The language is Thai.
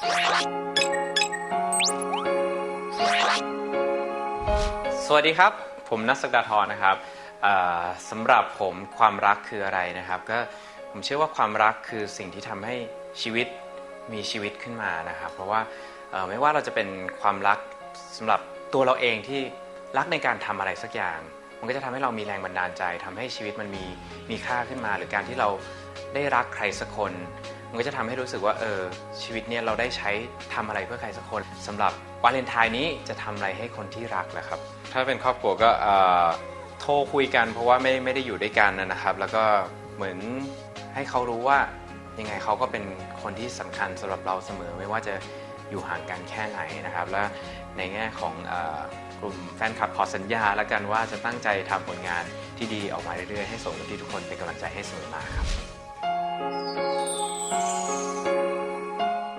สวัสดีครับ ผมนัทสกดาทรนะครับสำหรับผมความรักคืออะไรนะครับ ก็ผมเชื่อว่าความรักคือสิ่งที่ทำให้ชีวิตมีชีวิตขึ้นมานะครับ เพราะว่าไม่ว่าเราจะเป็นความรักสำหรับตัวเราเองที่รักในการทำอะไรสักอย่าง มันก็จะทำให้เรามีแรงบันดาลใจทำให้ชีวิตมันมีมีค่าขึ้นมา หรือการที่เราได้รักใครสักคน มันก็จะทำให้รู้สึกว่าเออชีวิตเนี่ยเราได้ใช้ทำอะไรเพื่อใครสักคนสำหรับวาเลนไทน์นี้จะทำอะไรให้คนที่รักแหละครับ ถ้าเป็นครอบครัวก็โทรคุยกัน เพราะว่าไม่ไม่ได้อยู่ด้วยกันนะครับ แล้วก็เหมือนให้เขารู้ว่ายังไงเขาก็เป็นคนที่สำคัญสำหรับเราเสมอไม่ว่าจะอยู่ห่างกันแค่ไหนนะครับ และในแง่ของอกลุ่มแฟนคลับขอสัญญาแล้วกันว่าจะตั้งใจทำผลงานที่ดีออกมาเรื่อยๆ ให้สมกับที่ทุกคนเป็นกำลังใจให้เสมอมาครับ